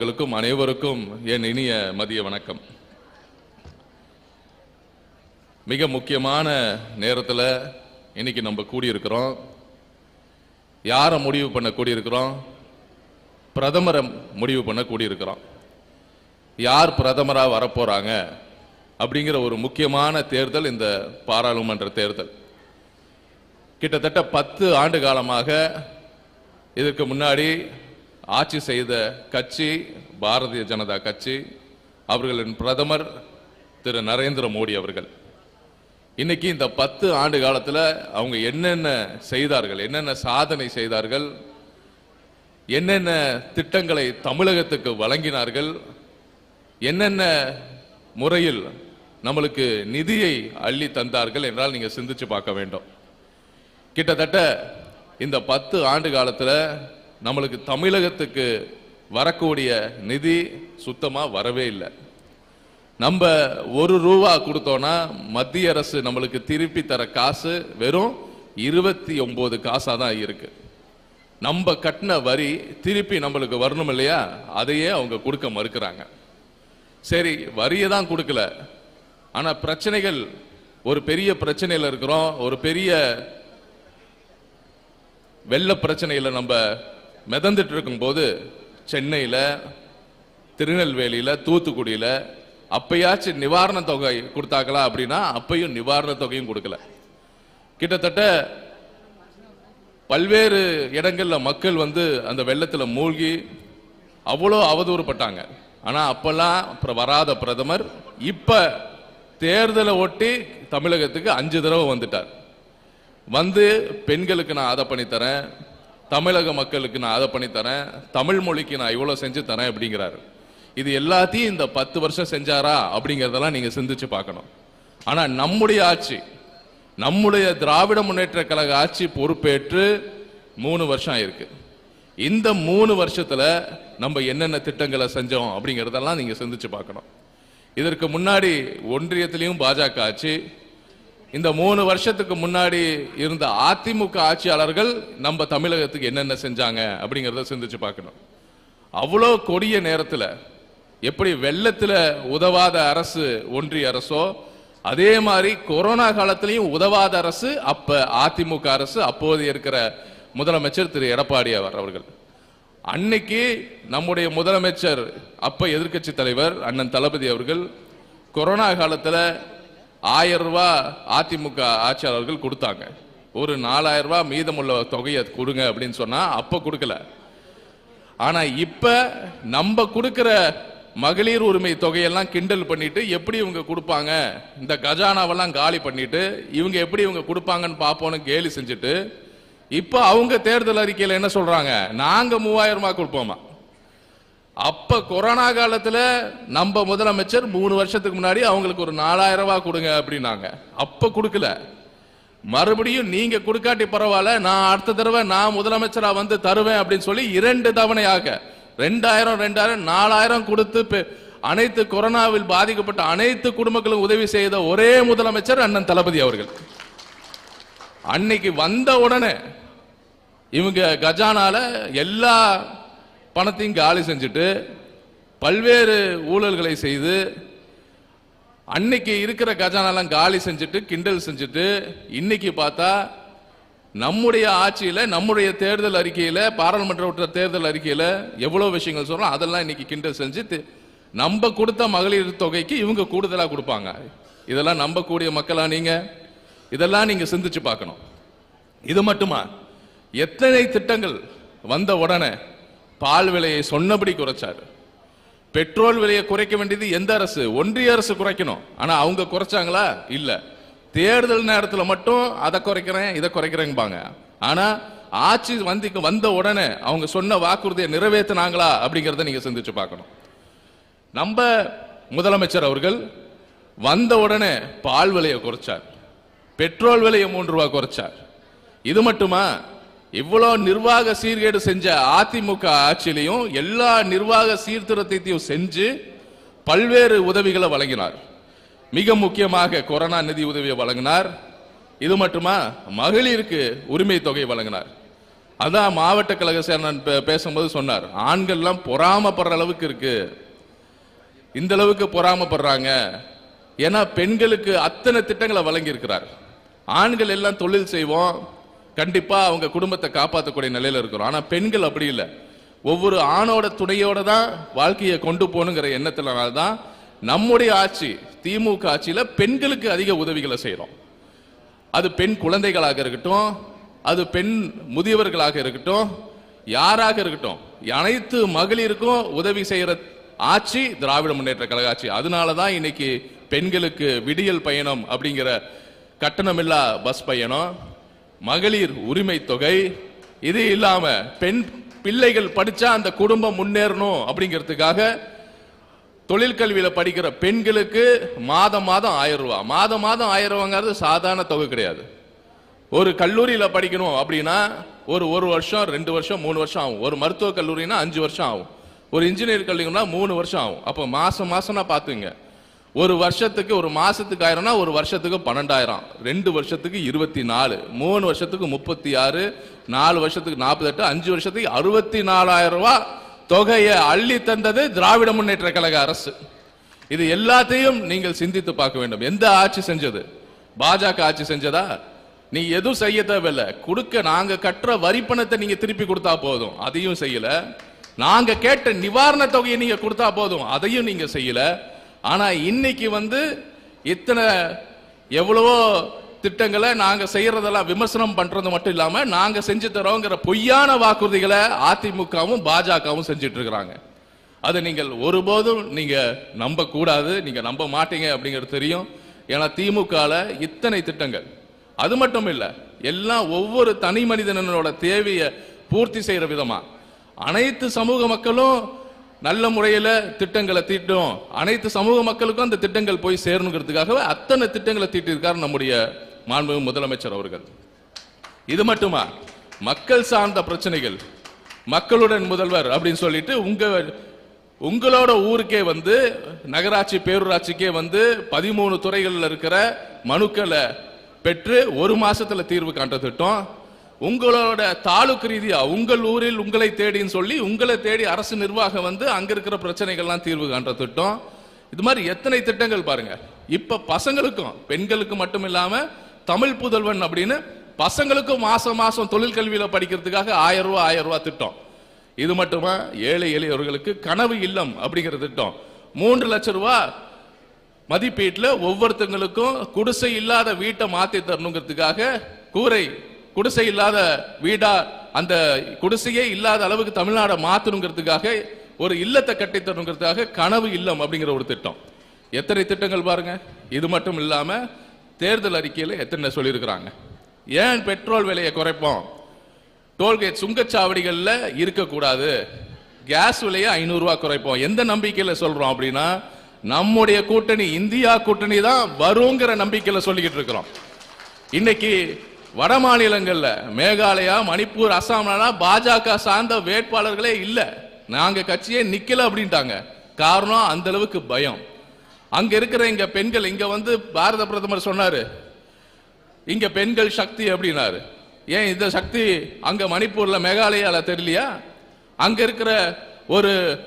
உங்களுக்கும் அனைவருக்கும் என் இனிய மதிய வணக்கம். மிக முக்கியமான நேரத்தில் இன்னைக்கு நம்ம கூடியிருக்கிறோம். யாரை முடிவு பண்ண கூடியிருக்கிறோம்? பிரதமரை முடிவு பண்ண கூடியிருக்கிறோம். யார் பிரதமராக வரப்போகிறாங்க அப்படிங்கிற ஒரு முக்கியமான தேர்தல் இந்த பாராளுமன்ற தேர்தல். கிட்டத்தட்ட பத்து ஆண்டு காலமாக இதற்கு முன்னாடி ஆட்சி செய்த கட்சி பாரதிய ஜனதா கட்சி அவர்களின் பிரதமர் திரு நரேந்திர மோடி அவர்கள். இன்னைக்கு இந்த பத்து ஆண்டு காலத்தில் அவங்க என்னென்ன செய்தார்கள் என்னென்ன சாதனை செய்தார்கள் என்னென்ன திட்டங்களை தமிழகத்துக்கு வழங்கினார்கள் என்னென்ன முறையில் நம்மளுக்கு நிதியை அள்ளி தந்தார்கள் என்றால் நீங்கள் சிந்திச்சு பார்க்க வேண்டும். கிட்டத்தட்ட இந்த பத்து ஆண்டு காலத்தில் நம்மளுக்கு தமிழகத்துக்கு வரக்கூடிய நிதி சுத்தமாக வரவே இல்லை. நம்ம ஒரு ரூபா கொடுத்தோம்னா மத்திய அரசு நம்மளுக்கு திருப்பி தர காசு வெறும் இருபத்தி ஒம்பது காசாக தான் இருக்கு. நம்ம கட்டின வரி திருப்பி நம்மளுக்கு வரணும் இல்லையா? அதையே அவங்க கொடுக்க மறுக்கிறாங்க. சரி வரியை தான் கொடுக்கல. ஆனால் பிரச்சனைகள் ஒரு பெரிய பிரச்சனையில் இருக்கிறோம். ஒரு பெரிய வெள்ள பிரச்சனையில் நம்ம மிதந்துட்டு இருக்கும்போது சென்னையில் திருநெல்வேலியில் தூத்துக்குடியில் அப்பயாச்சும் நிவாரண தொகை கொடுத்தாங்களா அப்படின்னா அப்பையும் நிவாரண தொகையும் கொடுக்கல. கிட்டத்தட்ட பல்வேறு இடங்களில் மக்கள் வந்து அந்த வெள்ளத்தில் மூழ்கி அவ்வளோ அவதூறுப்பட்டாங்க ஆனால் அப்போல்லாம் அப்புறம் வராத பிரதமர் இப்போ தேர்தலை ஒட்டி தமிழகத்துக்கு அஞ்சு தடவை வந்துட்டார். வந்து பெண்களுக்கு நான் அதை பண்ணித்தரேன் தமிழக மக்களுக்கு நான் அதை பண்ணித்தரேன் தமிழ் மொழிக்கு நான் இவ்வளோ செஞ்சு தரேன் அப்படிங்கிறாரு. இது எல்லாத்தையும் இந்த பத்து வருஷம் செஞ்சாரா அப்படிங்கிறதெல்லாம் நீங்கள் சிந்திச்சு பார்க்கணும். ஆனால் நம்முடைய ஆட்சி நம்முடைய திராவிட முன்னேற்ற கழக ஆட்சி பொறுப்பேற்று மூணு வருஷம் ஆயிருக்கு. இந்த மூணு வருஷத்தில் நம்ம என்னென்ன திட்டங்களை செஞ்சோம் அப்படிங்கிறதெல்லாம் நீங்கள் சிந்திச்சு பார்க்கணும். இதற்கு முன்னாடி ஒன்றியத்திலையும் பாஜக ஆட்சி இந்த மூணு வருஷத்துக்கு முன்னாடி இருந்த அதிமுக ஆட்சியாளர்கள் நம்ம தமிழகத்துக்கு என்னென்ன செஞ்சாங்க அப்படிங்கிறத சிந்திச்சு பார்க்கணும். அவ்வளோ கொடிய நேரத்தில் எப்படி வெள்ளத்தில் உதவாத அரசு ஒன்றிய அரசோ அதே மாதிரி கொரோனா காலத்திலையும் உதவாத அரசு அப்ப அதிமுக அரசு அப்போது இருக்கிற முதலமைச்சர் திரு. எடப்பாடி அவர் அவர்கள். அன்னைக்கு நம்முடைய முதலமைச்சர் அப்ப எதிர்க்கட்சி தலைவர் அண்ணன் தளபதி அவர்கள் கொரோனா காலத்தில் ஆயிரம் ரூபாய் அதிமுக ஆட்சியாளர்கள் கொடுத்தாங்க. ஒரு நாலாயிரம் ரூபாய் மீதமுள்ள தொகையை கொடுங்க அப்படின்னு சொன்னா அப்ப கொடுக்கல. ஆனா இப்ப நம்ம கொடுக்கிற மகளிர் உரிமை தொகையெல்லாம் கிண்டல் பண்ணிட்டு எப்படி இவங்க கொடுப்பாங்க? இந்த கஜானாவெல்லாம் காலி பண்ணிட்டு இவங்க எப்படி இவங்க கொடுப்பாங்கன்னு பார்ப்போம்னு கேலி செஞ்சுட்டு இப்போ அவங்க தேர்தல் அறிக்கையில் என்ன சொல்றாங்க? நாங்க மூவாயிரம் ரூபாய் கொடுப்போமா? அப்ப கொரோனா காலத்துல நம்ம முதலமைச்சர் மூணு வருஷத்துக்கு முன்னாடி அவங்களுக்கு ஒரு நாலாயிரம் ரூபாய் கொடுங்க அப்படின்னாங்க. அப்ப கொடுக்கல. மறுபடியும் நீங்க கொடுக்காட்டி பரவாயில்ல நான் அடுத்த தடவை நான் முதலமைச்சரா வந்து தருவேன் அப்படின்னு சொல்லி இரண்டு தவணையாக ரெண்டாயிரம் ரெண்டாயிரம் நாலாயிரம் கொடுத்து அனைத்து கொரோனாவில் பாதிக்கப்பட்ட அனைத்து குடும்பங்களும் உதவி செய்த ஒரே முதலமைச்சர் அண்ணன் தளபதி அவர்கள். அன்னைக்கு வந்த உடனே இவங்க கஜானால எல்லா பணத்தையும் காலி செஞ்சுட்டு பல்வேறு ஊழல்களை செய்து அன்னைக்கு இருக்கிற கஜானாலாம் காலி செஞ்சுட்டு கிண்டல் செஞ்சுட்டு இன்னைக்கு பார்த்தா நம்முடைய ஆட்சியில் நம்முடைய தேர்தல் அறிக்கையில் பாராளுமன்ற உற்ற தேர்தல் அறிக்கையில் எவ்வளோ விஷயங்கள் சொல்கிறோம் அதெல்லாம் இன்னைக்கு கிண்டல் செஞ்சு நம்ம கொடுத்த மகளிர் தொகைக்கு இவங்க கூடுதலாக கொடுப்பாங்க. இதெல்லாம் நம்பக்கூடிய மக்களா நீங்கள் இதெல்லாம் நீங்கள் சிந்திச்சு பார்க்கணும். இது மட்டுமா? எத்தனை திட்டங்கள் வந்த உடனே பால் விலையை சொன்னபடி குறைச்சாரு. பெட்ரோல் விலையை குறைக்க வேண்டியது எந்த அரசு? ஒன்றிய அரசு குறைக்கணும். ஆனா அவங்க குறைச்சாங்களா? இல்ல. தேர்தல் நேரத்தில் மட்டும் அதை குறைக்கிறேன் இதை குறைக்கிறேன்பாங்க. ஆனா ஆட்சி வந்திக்கு வந்த உடனே அவங்க சொன்ன வாக்குறுதியை நிறைவேற்றினாங்களா அப்படிங்கிறத நீங்க சிந்திச்சு பார்க்கணும். நம்ம முதலமைச்சர் அவர்கள் வந்த உடனே பால் விலையை குறைச்சார். பெட்ரோல் விலையை மூன்று ரூபாய் குறைச்சார். இது மட்டுமா? இவ்வளோ நிர்வாக சீர்கேடு செஞ்ச அதிமுக ஆட்சியிலையும் எல்லா நிர்வாக சீர்திருத்தத்தையும் செஞ்சு பல்வேறு உதவிகளை வழங்கினார். மிக முக்கியமாக கொரோனா நிதி உதவியை வழங்கினார். இது மட்டுமா மகளிருக்கு உரிமை தொகை வழங்கினார். அதான் மாவட்ட கழக சேர்மன் பே- பேசும்போது சொன்னார் ஆண்கள்லாம் பொறாமப்படுற அளவுக்கு இருக்கு. இந்த அளவுக்கு பொறாமப்படுறாங்க. ஏன்னா பெண்களுக்கு அத்தனை திட்டங்களை வழங்கியிருக்கிறார். ஆண்கள் எல்லாம் தொழில் செய்வோம். கண்டிப்பாக அவங்க குடும்பத்தை காப்பாற்றக்கூடிய நிலையில் இருக்கிறோம். ஆனால் பெண்கள் அப்படி இல்லை. ஒவ்வொரு ஆணோட துணையோட தான் வாழ்க்கையை கொண்டு போகணுங்கிற எண்ணத்தினால தான் நம்முடைய ஆட்சி திமுக ஆட்சியில் பெண்களுக்கு அதிக உதவிகளை செய்கிறோம் அது பெண் குழந்தைகளாக இருக்கட்டும் அது பெண் முதியவர்களாக இருக்கட்டும் யாராக இருக்கட்டும் அனைத்து மகளிருக்கும் உதவி செய்கிற ஆட்சி திராவிட முன்னேற்ற கழக ஆட்சி. அதனால தான் இன்னைக்கு பெண்களுக்கு விடியல் பயணம் அப்படிங்கிற கட்டணமில்லா பஸ் பயணம் மகளிர் உரிமை தொகை இது இல்லாம பெண் பிள்ளைகள் படிச்சா அந்த குடும்பம் முன்னேறணும் அப்படிங்கிறதுக்காக தொழிற்கல்வியில படிக்கிற பெண்களுக்கு மாதம் மாதம் ஆயிரம் ரூபாய் மாதம் மாதம் ஆயிரம் ரூபாங்கிறது சாதாரண தொகை கிடையாது. ஒரு கல்லூரியில படிக்கணும் அப்படின்னா ஒரு ஒரு வருஷம் ரெண்டு வருஷம் மூணு வருஷம் ஆகும். ஒரு மருத்துவ கல்லூரினா அஞ்சு வருஷம் ஆகும். ஒரு இன்ஜினியர் கல்லூரினா மூணு வருஷம் ஆகும். அப்போ மாசம் மாதம்னா பார்த்துங்க ஒரு வருஷத்துக்கு ஒரு மாசத்துக்கு ஆயிரம்னா ஒரு வருஷத்துக்கு பன்னெண்டாயிரம். ரெண்டு வருஷத்துக்கு இருபத்தி நாலு மூணு வருஷத்துக்கு முப்பத்தி ஆறு நாலு வருஷத்துக்கு நாற்பத்தெட்டு அஞ்சு வருஷத்துக்கு அறுபத்தி நாலாயிரம் ரூபாய் தொகையை அள்ளி தந்தது திராவிட முன்னேற்ற கழக அரசு. இது எல்லாத்தையும் நீங்கள் சிந்தித்து பார்க்க வேண்டும். எந்த ஆட்சி செஞ்சது? பாஜக ஆட்சி செஞ்சதா? நீ எதுவும் செய்ய தேவையில்லை. கொடுக்க நாங்க கட்டுற வரி பணத்தை நீங்க திருப்பி கொடுத்தா போதும். அதையும் செய்யல. நாங்க கேட்ட நிவாரண தொகையை நீங்க கொடுத்தா போதும். அதையும் நீங்க செய்யல. ஆனா இன்னைக்கு வந்து இத்தனை எவ்வளவோ திட்டங்களை நாங்க செய்யறதெல்லாம் விமர்சனம் பண்றது மட்டும் இல்லாம நாங்க செஞ்சு தரோங்கிற பொய்யான வாக்குறுதிகளை அதிமுகவும் பாஜகவும் செஞ்சுட்டு இருக்கிறாங்க. அதை நீங்கள் ஒருபோதும் நீங்க நம்ப கூடாது நீங்க நம்ப மாட்டீங்க அப்படிங்கிறது தெரியும். ஏன்னா திமுகல இத்தனை திட்டங்கள். அது மட்டும் இல்லை எல்லாம் ஒவ்வொரு தனி மனிதனோட தேவையை பூர்த்தி செய்யற விதமா. அனைத்து சமூக மக்களும் நல்ல முறையில் திட்டங்களை தீட்டும். அனைத்து சமூக மக்களுக்கும் அந்த திட்டங்கள் போய் சேரணுங்கிறதுக்காகவே அத்தனை திட்டங்களை தீட்டிருக்கார் நம்முடைய மாண்புமிகு முதலமைச்சர் அவர்கள். இது மட்டுமா? மக்கள் சார்ந்த பிரச்சனைகள். மக்களுடன் முதல்வர் அப்படின்னு சொல்லிட்டு உங்க உங்களோட ஊருக்கே வந்து நகராட்சி பேரூராட்சிக்கே வந்து பதிமூணு துறைகளில் இருக்கிற மனுக்களை பெற்று ஒரு மாசத்துல தீர்வு காண்ற திட்டம். உங்களோட தாலுக்கு ரீதியா உங்கள் ஊரில் உங்களை தேடின்னு சொல்லி உங்களை தேடி அரசு நிர்வாகம் வந்து அங்க இருக்கிற பிரச்சனைகள்லாம் தீர்வு காண்ற திட்டம். இது மாதிரி எத்தனை திட்டங்கள் பாருங்க. இப்ப பசங்களுக்கும் பெண்களுக்கு மட்டும் இல்லாம தமிழ் புதல்வன் அப்படின்னு பசங்களுக்கும் மாசம் மாசம் தொழில் கல்வியில படிக்கிறதுக்காக ஆயிரம் ரூபாய் ஆயிரம் ரூபாய் திட்டம். இது மட்டுமா? ஏழை எளியவர்களுக்கு கனவு இல்லம் அப்படிங்கிற திட்டம். மூன்று லட்சம் ரூபாய் மதிப்பீட்டில் ஒவ்வொருத்தங்களுக்கும் குடிசை இல்லாத வீட்டை மாத்தி தரணுங்கிறதுக்காக கூரை குடிசை இல்லாத வீடா அந்த குடிசையே இல்லாத அளவுக்கு தமிழ்நாடை மாத்தணுங்கிறதுக்காக ஒரு இல்லத்தை கட்டித்தரணுங்கிறதுக்காக கனவு இல்லம் அப்படிங்கிற ஒரு திட்டம். எத்தனை திட்டங்கள் பாருங்க. இது மட்டும் இல்லாம தேர்தல் அறிக்கையில் எத்தனை சொல்லியிருக்கிறாங்க. ஏன் பெட்ரோல் விலையை குறைப்போம்? டோல்கேட் சுங்கச்சாவடிகளில் இருக்கக்கூடாது. கேஸ் விலையை ஐநூறுரூவா குறைப்போம். எந்த நம்பிக்கையில் சொல்கிறோம் அப்படின்னா நம்முடைய கூட்டணி இந்தியா கூட்டணி தான் வருங்கிற நம்பிக்கையில் சொல்லிக்கிட்டு இருக்கிறோம். இன்னைக்கு வட மாநிலங்களில் மேகாலயா மணிப்பூர் அசாம்லாம் பாஜக சார்ந்த வேட்பாளர்களே இல்லை. நாங்கள் கட்சியே நிக்கல அப்படின்ட்டாங்க. காரணம் அந்த அளவுக்கு பயம். அங்க இருக்கிற இங்க பெண்கள் இங்க வந்து பாரத பிரதமர் சொன்னாரு இங்க பெண்கள் சக்தி அப்படின்னாரு. ஏன் இந்த சக்தி அங்க மணிப்பூர்ல மேகாலயால தெரியலையா? அங்க இருக்கிற ஒரு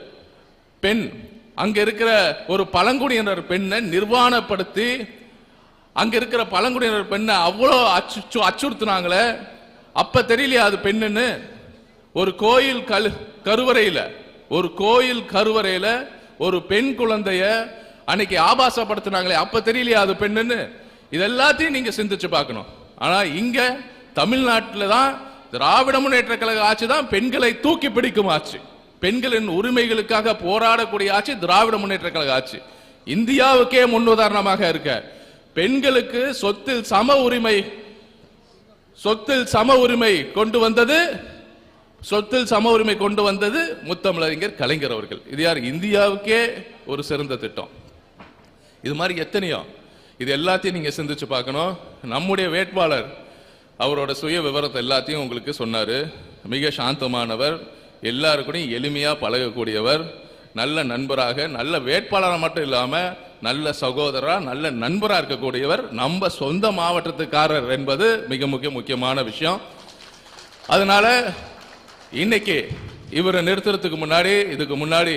பெண் அங்க இருக்கிற ஒரு பழங்குடியினர் பெண்ணை நிர்வாணப்படுத்தி அங்க இருக்கிற பழங்குடியினர் பெண்ணை அவ்வளோ அச்சு அச்சுறுத்துனாங்களே அப்ப தெரியலையா அது பெண்ணுன்னு? ஒரு கோயில் கல் கருவறையில ஒரு கோயில் கருவறையில ஒரு பெண் குழந்தைய அன்னைக்கு ஆபாசப்படுத்தினாங்களே அப்ப தெரியலையா அது பெண்ணுன்னு? இது எல்லாத்தையும் நீங்க சிந்திச்சு பார்க்கணும். ஆனா இங்க தமிழ்நாட்டில் தான் திராவிட முன்னேற்ற கழக ஆட்சி தான் பெண்களை தூக்கி பிடிக்கும் ஆட்சி. பெண்களின் உரிமைகளுக்காக போராடக்கூடிய ஆட்சி திராவிட முன்னேற்ற கழக ஆட்சி. இந்தியாவுக்கே முன்னுதாரணமாக இருக்க பெண்களுக்கு சொத்தில் சம உரிமை சொத்தில் சம உரிமை கொண்டு வந்தது சொத்தில் சம உரிமை கொண்டு வந்தது முத்தமிழறிஞர் கலைஞர் அவர்கள். இது யார்? இந்தியாவுக்கே ஒரு சிறந்த திட்டம். இது மாதிரி எத்தனையோ? இது எல்லாத்தையும் நீங்க சிந்திச்சு பார்க்கணும். நம்முடைய வேட்பாளர் அவரோட சுய விவரத்தை எல்லாத்தையும் உங்களுக்கு சொன்னார். மிக சாந்தமானவர் எல்லாருக்கூடையும் எளிமையாக பழகக்கூடியவர் நல்ல நண்பராக நல்ல வேட்பாளராக மட்டும் இல்லாமல் நல்ல சகோதரா நல்ல நண்பரா இருக்கக்கூடியவர் நம்ம சொந்த மாவட்டத்துக்காரர் என்பது மிக மிக முக்கியமான விஷயம். அதனால இன்னைக்கு இவரை நிறுத்துறதுக்கு முன்னாடி இதுக்கு முன்னாடி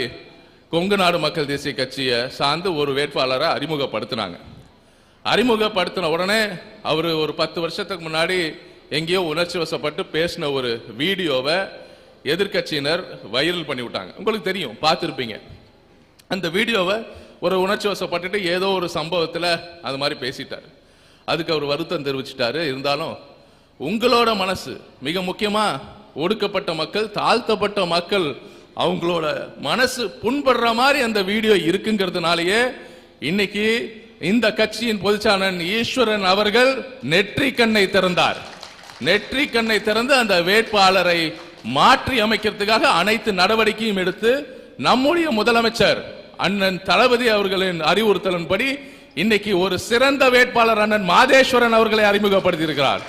கொங்கு நாடு மக்கள் தேசிய கட்சியை சார்ந்து ஒரு வேட்பாளரை அறிமுகப்படுத்தினாங்க. அறிமுகப்படுத்தின உடனே அவர் ஒரு பத்து வருஷத்துக்கு முன்னாடி எங்கேயோ உணர்ச்சி வசப்பட்டு பேசின ஒரு வீடியோவை எதிர்க்கட்சியினர் வைரல் பண்ணி விட்டாங்க உங்களுக்கு தெரியும் பார்த்துருப்பீங்க. அந்த வீடியோவை ஒரு உணர்ச்சி வசப்பட்டுட்டு ஏதோ ஒரு சம்பவத்தில் அது மாதிரி பேசிட்டார். அதுக்கு அவர் வருத்தம் தெரிவிச்சிட்டாரு. இருந்தாலும் உங்களோட மனசு மிக முக்கியமாக ஒடுக்கப்பட்ட மக்கள் தாழ்த்தப்பட்ட மக்கள் அவங்களோட மனசு புண்படுற மாதிரி அந்த வீடியோ இருக்குங்கிறதுனாலயே இன்னைக்கு இந்த கட்சியின் பொதுச்சாளன் ஈஸ்வரன் அவர்கள் நெற்றி கண்ணை திறந்தார். நெற்றி கண்ணை திறந்து அந்த வேட்பாளரை மாற்றி அமைக்கிறதுக்காக அனைத்து நடவடிக்கையும் எடுத்து நம்முடைய முதலமைச்சர் அண்ணன் தளபதி அவர்களின் அறிவுறுத்தலின்படி இன்னைக்கு ஒரு சிறந்த வேட்பாளர் அண்ணன் மாதேஸ்வரன் அவர்களை அறிமுகப்படுத்தி இருக்கிறார்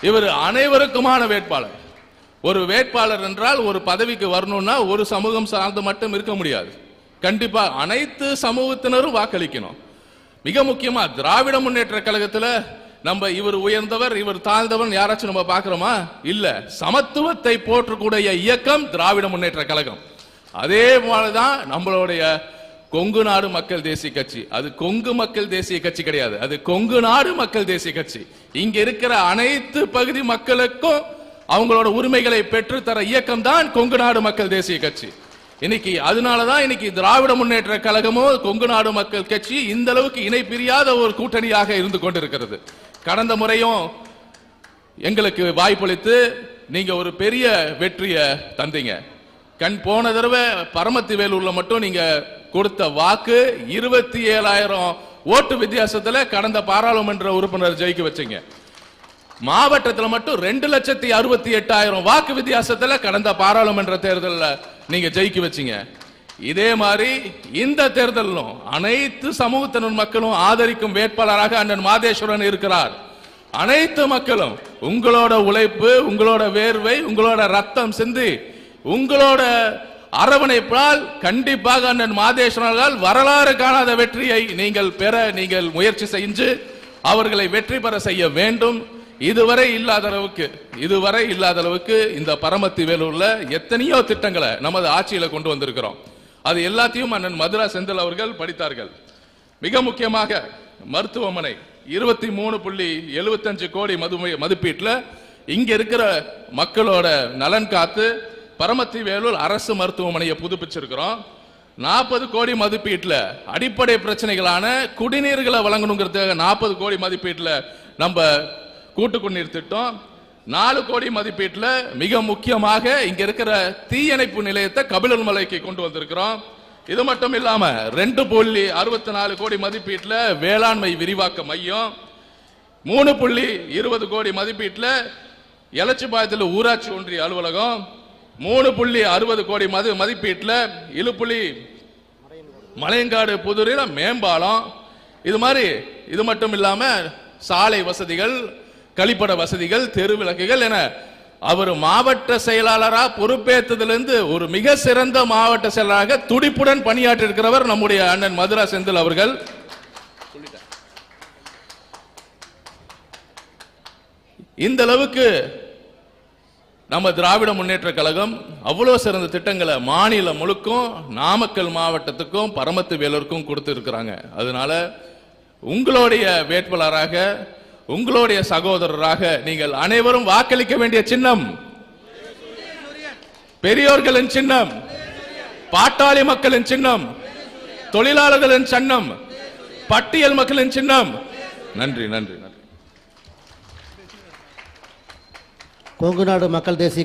இவர் அனைவருக்குமான வேட்பாளர். ஒரு வேட்பாளர் என்றால் ஒரு பதவிக்கு வரணும்னா ஒரு சமூகம் சார்ந்து மட்டும் இருக்க முடியாது. கண்டிப்பா அனைத்து சமூகத்தினரும் வாக்களிக்கணும். மிக முக்கியமா திராவிட முன்னேற்ற கழகத்துல நம்ம இவர் உயர்ந்தவர் இவர் தாழ்ந்தவன் யாராச்சும் நம்ம பார்க்கிறோமா? இல்ல சமத்துவத்தை போற்றக்கூடிய இயக்கம் திராவிட முன்னேற்ற கழகம். அதே போலதான் நம்மளுடைய கொங்கு நாடு மக்கள் தேசிய கட்சி. அது கொங்கு மக்கள் தேசிய கட்சி கிடையாது. அது கொங்கு நாடு மக்கள் தேசிய கட்சி. இங்க இருக்கிற அனைத்து பகுதி மக்களுக்கும் அவங்களோட உரிமைகளை பெற்றுத்தர இயக்கம் தான் கொங்கு நாடு மக்கள் தேசிய கட்சி. இன்னைக்கு அதனாலதான் இன்னைக்கு திராவிட முன்னேற்ற கழகமோ கொங்கு நாடு மக்கள் கட்சி இந்த அளவுக்கு இணை பிரியாத ஒரு கூட்டணியாக இருந்து கொண்டிருக்கிறது. கடந்த முறையும் எங்களுக்கு வாய்ப்பளித்து நீங்க ஒரு பெரிய வெற்றியை தந்தீங்க. கண் போன தடவை பரமத்தி வேலூர்ல மட்டும் நீங்க கொடுத்த வாக்கு இருபத்தி ஏழாயிரம் ஓட்டு வித்தியாசத்தில் கடந்த பாராளுமன்ற உறுப்பினர் ஜெயிக்க வச்சிங்க. மாவட்டத்தில் மட்டும் ரெண்டு லட்சத்தி அறுபத்தி எட்டாயிரம் வாக்கு வித்தியாசத்தில் கடந்த பாராளுமன்ற தேர்தலில் நீங்க ஜெயிக்க வச்சிங்க. இதே மாதிரி இந்த தேர்தலிலும் அனைத்து சமூகத்தினர் மக்களும் ஆதரிக்கும் வேட்பாளராக அண்ணன் மாதேஸ்வரன் இருக்கிறார். அனைத்து மக்களும் உங்களோட உழைப்பு உங்களோட வேர்வை உங்களோட ரத்தம் சிந்தி உங்களோட அரவணைப்பால் கண்டிப்பாக அண்ணன் மாதேஸ்வரனால் வரலாறு காணாத வெற்றியை நீங்கள் பெற நீங்கள் முயற்சி செஞ்சு அவர்களை வெற்றி பெற செய்ய வேண்டும். இதுவரை இல்லாத அளவுக்கு இதுவரை இல்லாத அளவுக்கு இந்த பரமத்தி வேலூர்ல எத்தனையோ திட்டங்களை நமது ஆட்சியில கொண்டு வந்திருக்கிறோம். அது எல்லாத்தையும் அண்ணன் மதுரா செந்தில் அவர்கள் படித்தார்கள். மிக முக்கியமாக மருத்துவமனை இருபத்தி மூணு புள்ளி எழுபத்தஞ்சு கோடி மதுமை மதிப்பீட்டில் இங்க இருக்கிற மக்களோட நலன் காத்து பரமத்தி வேலூர் அரசு மருத்துவமனையை புதுப்பிச்சிருக்கிறோம். நாற்பது கோடி மதிப்பீட்டில் அடிப்படை பிரச்சனைகளான குடிநீர்களை வழங்கணுங்கிறதுக்காக நாற்பது கோடி மதிப்பீட்டில் நம்ம கூட்டு குடிநீர் திட்டம். நாலு கோடி மதிப்பீட்டில் மிக முக்கியமாக இங்கே இருக்கிற தீயணைப்பு நிலையத்தை கபிலர் மலைக்கு கொண்டு வந்திருக்கிறோம். இது மட்டும் இல்லாமல் ரெண்டு புள்ளி அறுபத்தி நாலு கோடி மதிப்பீட்டில் வேளாண்மை விரிவாக்க மையம். மூணு புள்ளி இருபது கோடி மதிப்பீட்டில் எலச்சிபாயத்தில் ஊராட்சி ஒன்றிய அலுவலகம். மூணு புள்ளி அறுபது கோடி மது மதிப்பீட்டில் இழுப்புலி மலையங்காடு புதூரில் மேம்பாலம். இது மாதிரி இது மட்டும் இல்லாமல் சாலை வசதிகள் கழிப்பட வசதிகள் தெரு விளக்குகள் என அவர் மாவட்ட செயலாளரா பொறுப்பேற்றதிலிருந்து ஒரு மிக சிறந்த மாவட்ட செயலராக துடிப்புடன் பணியாற்றி இருக்கிறவர் நம்முடைய அண்ணன் மதுரா செந்தில் அவர்கள். இந்த அளவுக்கு நம்ம திராவிட முன்னேற்ற கழகம் அவ்வளோ சிறந்த திட்டங்களை மாநிலம் முழுக்கும் நாமக்கல் மாவட்டத்துக்கும் பரமத்து வேலூருக்கும் கொடுத்துருக்குறாங்க. அதனால உங்களுடைய வேட்பாளராக உங்களுடைய சகோதரராக நீங்கள் அனைவரும் வாக்களிக்க வேண்டிய சின்னம். பெரியோர்களின் சின்னம். பாட்டாளி மக்களின் சின்னம். தொழிலாளர்களின் சின்னம். பட்டியல் மக்களின் சின்னம். நன்றி நன்றி. கொங்கு நாடு மக்கள் தேசிய